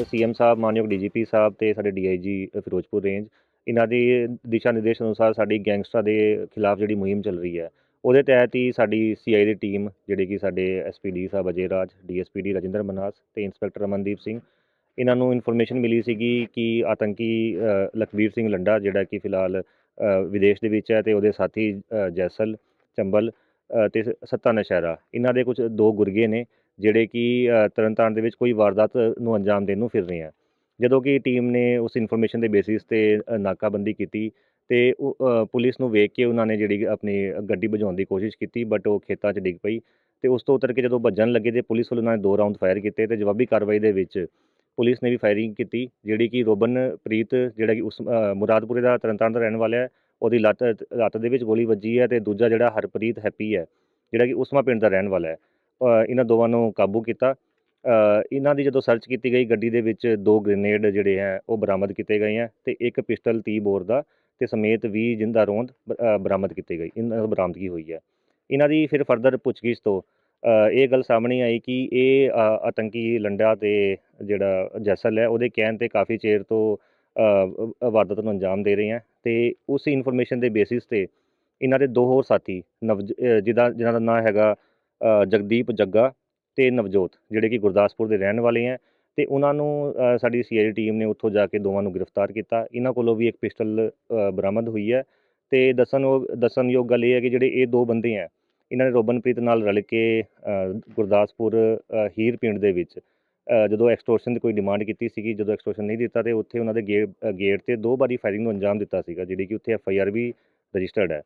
CM ਸਾਹਿਬ ਮਾਨਯੋਗ DGP ਸਾਹਿਬ ਤੇ ਸਾਡੇ ਡੀਆਈਜੀ ਫਿਰੋਜ਼ਪੁਰ ਰੇਂਜ ਇਹਨਾਂ ਦੇ ਦਿਸ਼ਾ ਨਿਰਦੇਸ਼ ਅਨੁਸਾਰ ਸਾਡੀ ਗੈਂਗਸਟਰਾਂ ਦੇ ਖਿਲਾਫ ਜਿਹੜੀ ਮੁਹਿੰਮ ਚੱਲ ਰਹੀ ਹੈ ਉਹਦੇ ਤਹਿਤ ਹੀ ਸਾਡੀ ਸੀਆਈ ਦੀ ਟੀਮ ਜਿਹੜੀ ਕਿ ਸਾਡੇ ਐਸਪੀਡੀ ਸਾਹਿਬ ਅਜੇ ਰਾਜ ਡੀਐਸਪੀਡੀ ਰਜਿੰਦਰ ਮਨਾਸ ਤੇ ਇੰਸਪੈਕਟਰ ਅਮਨਦੀਪ ਸਿੰਘ ਇਹਨਾਂ ਨੂੰ ਇਨਫੋਰਮੇਸ਼ਨ ਮਿਲੀ ਸੀਗੀ ਕਿ ਆਤੰਕੀ ਲਖਵੀਰ ਸਿੰਘ ਲੰਡਾ ਜਿਹੜਾ ਕਿ ਫਿਲਹਾਲ ਵਿਦੇਸ਼ ਦੇ ਵਿੱਚ ਹੈ ਤੇ ਉਹਦੇ ਸਾਥੀ ਜੈਸਲ ਚੰਬਲ ਅ, ਤੇ ਸੱਤਾ ਨਸ਼ਹਿਰਾ ਇਹਨਾਂ ਦੇ ਕੁਝ ਦੋ ਗੁਰਗੇ ਨੇ ਜਿਹੜੇ ਕਿ ਅ, ਤਰਨਤਾਰਨ ਦੇ ਵਿੱਚ ਕੋਈ ਵਾਰਦਾਤ ਨੂੰ ਅੰਜਾਮ ਦੇਣ ਨੂੰ ਫਿਰ ਰਹੇ ਆ। ਜਦੋਂ ਕਿ ਟੀਮ ਨੇ ਉਸ ਇਨਫੋਰਮੇਸ਼ਨ ਦੇ ਬੇਸਿਸ ਤੇ ਨਾਕਾਬੰਦੀ ਕੀਤੀ ਤੇ ਪੁਲਿਸ ਨੂੰ ਵੇਖ ਕੇ ਉਹਨਾਂ ਨੇ ਜਿਹੜੀ ਆਪਣੀ ਗੱਡੀ ਭਜਾਉਣ ਦੀ ਕੋਸ਼ਿਸ਼ ਕੀਤੀ ਬਟ ਉਹ ਖੇਤਾਂ 'ਚ ਡਿੱਗ ਪਈ ਤੇ ਉਸ ਤੋਂ ਉਤਰ ਕੇ ਜਦੋਂ ਭੱਜਣ ਲੱਗੇ ਤੇ ਪੁਲਿਸ ਵੱਲੋਂ ਉਹਨਾਂ ਨੇ ਦੋ ਰਾਉਂਡ ਫਾਇਰ ਕੀਤੇ ਤੇ ਜਵਾਬੀ ਕਾਰਵਾਈ ਦੇ ਵਿੱਚ ਪੁਲਿਸ ਨੇ ਵੀ ਫਾਇਰਿੰਗ ਕੀਤੀ ਜਿਹੜੀ ਕਿ ਰੋਬਨ ਪ੍ਰੀਤ ਜਿਹੜਾ ਕਿ ਉਸ ਮੁਰਾਦਪੁਰੇ ਦਾ ਤਰਨਤਾਰਨ ਦਾ ਰਹਿਣ ਵਾਲਾ ਹੈ ਉਹਦੀ ਲੱਤ ਲੱਤ ਦੇ ਵਿੱਚ ਗੋਲੀ ਵੱਜੀ ਹੈ ਤੇ ਦੂਜਾ ਜਿਹੜਾ ਹਰਪ੍ਰੀਤ ਹੈਪੀ ਹੈ ਜਿਹੜਾ ਕਿ ਉਸਮਾ ਪਿੰਡ ਦਾ ਰਹਿਣ ਵਾਲਾ ਹੈ। ਇਹਨਾਂ ਦੋਵਾਂ ਨੂੰ ਕਾਬੂ ਕੀਤਾ। ਇਹਨਾਂ ਦੀ ਜਦੋਂ ਸਰਚ ਕੀਤੀ ਗਈ, ਗੱਡੀ ਦੇ ਵਿੱਚ ਦੋ ਗ੍ਰੇਨੇਡ ਜਿਹੜੇ ਹੈ, ਉਹ ਬਰਾਮਦ ਕੀਤੇ ਗਏ ਹੈ ਤੇ ਇੱਕ ਪਿਸਟਲ 30 ਬੋਰ ਦਾ ਤੇ ਸਮੇਤ 20 ਜਿੰਦਾ ਰੋਂਦ ਬ- ਬਰਾਮਦ ਕੀਤੇ ਗਈ। ਇਹਨਾਂ ਦੀ ਬਰਾਮਦਗੀ ਹੋਈ ਹੈ। ਇਹਨਾਂ ਦੀ ਫਿਰ ਫਰਦਰ ਪੁੱਛਗਿੱਛ ਤੋਂ ਇਹ ਗੱਲ ਸਾਹਮਣੇ ਆਈ ਕਿ ਇਹ ਆਤੰਕੀ ਲੰਡਾ ਤੇ ਜਿਹੜਾ ਜੈਸਲ ਹੈ, ਉਹਦੇ ਕਹਿਣ ਤੇ ਕਾਫੀ ਚਿਰ ਤੋਂ ਵਾਰਦਾਤ ਨੂੰ ਅੰਜਾਮ ਦੇ ਰਹੇ ਹੈ ਤੇ ਉਸ ਇਨਫੋਰਮੇਸ਼ਨ ਦੇ ਬੇਸਿਸ ਤੇ ਇਹਨਾਂ ਦੇ ਦੋ ਹੋਰ ਸਾਥੀ ਨਵ ਜਿਹਦਾ ਜਿਨ੍ਹਾਂ ਦਾ ਨਾਮ ਹੈਗਾ ਜਗਦੀਪ ਜੱਗਾ ਤੇ ਨਵਜੋਤ ਜਿਹੜੇ ਕਿ ਗੁਰਦਾਸਪੁਰ ਦੇ ਰਹਿਣ ਵਾਲੇ ਹੈ ਤੇ ਉਹਨਾਂ ਨੂੰ ਅ, ਸਾਡੀ ਸੀਆਈਡੀ ਟੀਮ ਨੇ ਉੱਥੋਂ ਜਾ ਕੇ ਦੋਵਾਂ ਨੂੰ ਗ੍ਰਿਫਤਾਰ ਕੀਤਾ। ਇਹਨਾਂ ਕੋਲੋਂ ਵੀ ਇੱਕ ਪਿਸਟਲ ਬਰਾਮਦ ਹੋਈ ਹੈ ਤੇ ਦੱਸਣਯੋਗ ਦੱਸਣਯੋਗ ਗੱਲ ਇਹ ਹੈ ਕਿ ਜਿਹੜੇ ਇਹ ਦੋ ਬੰਦੇ ਹੈ ਇਹਨਾਂ ਨੇ ਰੋਬਨਪ੍ਰੀਤ ਨਾਲ ਰਲ ਕੇ ਗੁਰਦਾਸਪੁਰ ਹੀਰ ਪਿੰਡ ਦੇ ਵਿੱਚ ਜਦੋਂ ਐਕਸਟੋਰਸ਼ਨ ਦੀ ਕੋਈ ਡਿਮਾਂਡ ਕੀਤੀ ਸੀਗੀ ਜਦੋਂ ਐਕਸਟੋਰਸ਼ਨ ਨਹੀਂ ਦਿੱਤਾ ਤੇ ਉੱਥੇ ਉਹਨਾਂ ਦੇ ਗੇ- ਗੇਟ ਤੇ ਦੋ ਵਾਰੀ ਫਾਇਰਿੰਗ ਨੂੰ ਅੰਜਾਮ ਦਿੱਤਾ ਸੀਗਾ ਜਿਹੜੀ ਕਿ ਉੱਥੇ ਐਫ ਆਈ ਆਰ ਵੀ ਰਜਿਸਟਰਡ ਹੈ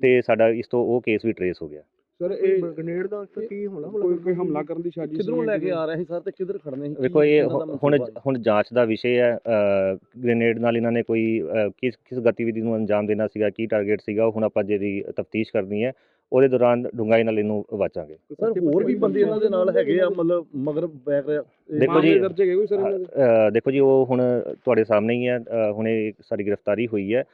ਤੇ ਸਾਡਾ ਇਸ ਤੋਂ ਉਹ ਕੇਸ ਵੀ ਟਰੇਸ ਹੋ ਗਿਆ। ਸਰ ਇਹ ਗ੍ਰੇਨੇਡ ਦਾ ਇਹ ਕੀ ਹੋਣਾ? ਕੋਈ ਕੋਈ ਹਮਲਾ ਕਰਨ ਦੀ ਸਾਜ਼ਿਸ਼ ਕਿਧਰੋਂ ਸੀ ਲੈ ਕੇ ਕਿਤੇ? ਆ ਰਹੇ ਸੀ ਸਰ ਤੇ ਕਿੱਧਰ ਖੜਨੇ ਸੀ? ਵੇਖੋ ਕੀ ਇਹ ਇਹਨਾਂ ਦਾ ਹੁ- ਹੁਣ ਮਨਸੂਬਾ ਹੈ? ਹੁਣ ਜਾਂਚ ਦਾ ਵਿਸ਼ੇ ਹੈ ਗ੍ਰੇਨੇਡ ਨਾਲ ਇਹਨਾਂ ਨੇ ਕੋਈ ਕਿਸ ਕਿਸ ਗਤੀਵਿਧੀ ਨੂੰ ਅੰਜਾਮ ਦੇਣਾ ਸੀਗਾ ਕੀ ਟਾਰਗੇਟ ਸੀਗਾ ਉਹ ਹੁਣ ਆਪਾਂ ਜਿਹੜੀ ਤਫਤੀਸ਼ ਕਰਨੀ ਹੈ ਉਹਦੇ ਦੌਰਾਨ ਡੂੰਘਾਈ ਨਾਲ ਇਹਨੂੰ ਵਾਚਾਂਗੇ। ਸਰ ਹੋਰ ਵੀ ਬੰਦੇ ਇਹਨਾਂ ਦੇ ਨਾਲ ਹੈਗੇ ਆ ਮਤਲਬ ਮਗਰ ਬੈਕ ਦੇਖੋ ਜੀ, ਦੇਖੋ ਜੀ ਉਹ ਹੁਣ ਤੁਹਾਡੇ ਸਾਹਮਣੇ ਹੀ ਹੈ ਹੁਣੇ ਸਾਡੀ ਗ੍ਰਿਫਤਾਰੀ ਹੋਈ ਹੈ।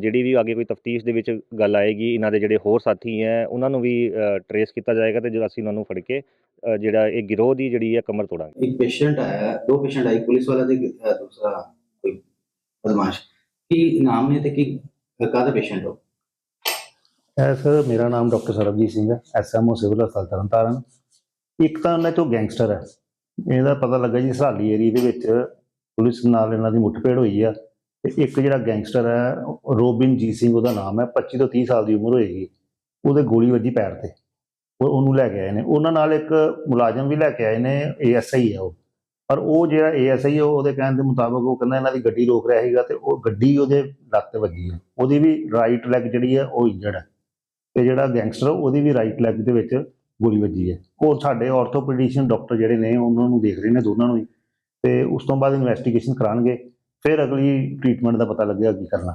ਜਿਹੜੀ ਵੀ ਅੱਗੇ ਕੋਈ ਤਫਤੀਸ਼ ਦੇ ਵਿੱਚ ਗੱਲ ਆਏਗੀ ਇਹਨਾਂ ਦੇ ਜਿਹੜੇ ਹੋਰ ਸਾਥੀ ਹੈ ਉਹਨਾਂ ਨੂੰ ਵੀ ਟਰੇਸ ਕੀਤਾ ਜਾਏਗਾ ਤੇ ਅਸੀਂ ਉਹਨਾਂ ਨੂੰ ਫੜ ਕੇ ਜਿਹੜਾ ਇਹ ਗਿਰੋਹ ਦੀ ਜਿਹੜੀ ਹੈ ਕਮਰ ਤੋੜਾਂਗੇ। ਇੱਕ ਪੇਸ਼ੈਂਟ ਆਇਆ ਦੋ ਪੇਸ਼ੈਂਟ ਆਈ ਪੁਲਿਸ ਵਾਲਾ ਤੇ ਦੂਸਰਾ ਕੋਈ ਬਦਮਾਸ਼। ਕੀ ਨਾਮ ਨੇ ਤੇ ਕੀ ਕਾਹਦਾ ਪੇਸ਼ੈਂਟ ਹੋ? ਐ ਸਰ ਮੇਰਾ ਨਾਮ ਡਾਕਟਰ ਸਰਬਜੀਤ ਸਿੰਘ ਹੈ ਐਸ ਐਮ ਓ ਸਿਵਲ ਹਸਪਤਾਲ ਤਰਨਤਾਰਨ। ਇੱਕ ਤਾਂ ਇਹਨਾਂ ਚੋਂ ਗੈਂਗਸਟਰ ਹੈ। ਇਹਦਾ ਪਤਾ ਲੱਗਾ ਜੀ ਸਹਾਲੀ ਏਰੀਆ ਦੇ ਵਿੱਚ ਪੁਲਿਸ ਨਾਲ ਇਹਨਾਂ ਦੀ ਮੁੱਠਭੇੜ ਹੋਈ ਆ। ਤੇ ਇੱਕ ਜਿਹੜਾ ਗੈਂਗਸਟਰ ਹੈ ਉਹ ਰੋਬਿਨ ਜੀ ਸਿੰਘ, ਉਹਦਾ ਨਾਮ ਹੈ 25 ਤੋਂ 30 ਸਾਲ ਦੀ ਉਮਰ ਹੋਏਗੀ। ਉਹਦੇ ਗੋਲੀ ਵੱਜੀ ਪੈਰ ਤੇ। ਉਹ ਉਹਨੂੰ ਲੈ ਕੇ ਆਏ ਨੇ। ਉਹਨਾਂ ਨਾਲ ਇੱਕ ਮੁਲਾਜ਼ਮ ਵੀ ਲੈ ਕੇ ਆਏ ਨੇ, ਏਐਸਆਈ ਹੈ ਉਹ। ਪਰ ਉਹ ਜਿਹੜਾ ਏਐਸਆਈ ਉਹਦੇ ਕਹਿਣ ਦੇ ਮੁਤਾਬਕ ਉਹ ਕਹਿੰਦਾ ਇਹਨਾਂ ਦੀ ਗੱਡੀ ਰੋਕ ਰਿਹਾ ਸੀਗਾ ਤੇ ਉਹ ਗੱਡੀ ਉਹਦੇ ਲੱਤ ਤੇ ਵੱਜੀ ਹੈ। ਉਹਦੀ ਵੀ ਰਾਈਟ ਲੈਗ ਜਿਹੜੀ ਹੈ, ਉਹ ਇੰਜਰਡ ਹੈ। ਤੇ ਜਿਹੜਾ ਗੈਂਗਸਟਰ, ਉਹਦੀ ਵੀ ਰਾਈਟ ਲੈਗ ਦੇ ਵਿੱਚ ਗੋਲੀ ਵੱਜੀ ਹੈ। ਉਹ ਸਾਡੇ ਆਰਥੋਪੈਡਿਸ਼ਨ ਡਾਕਟਰ ਜਿਹੜੇ ਨੇ, ਉਹਨਾਂ ਨੂੰ ਦੇਖ ਰਹੇ ਨੇ ਦੋਨਾਂ ਨੂੰ ਹੀ। ਤੇ ਉਸ ਤੋਂ ਬਾਅਦ ਇਨਵੈਸਟੀਗੇਸ਼ਨ ਕਰਾਣਗੇ ਫਿਰ ਅਗਲੀ ਟ੍ਰੀਟਮੈਂਟ ਦਾ ਪਤਾ ਲੱਗਿਆ ਕੀ ਕਰਨਾ।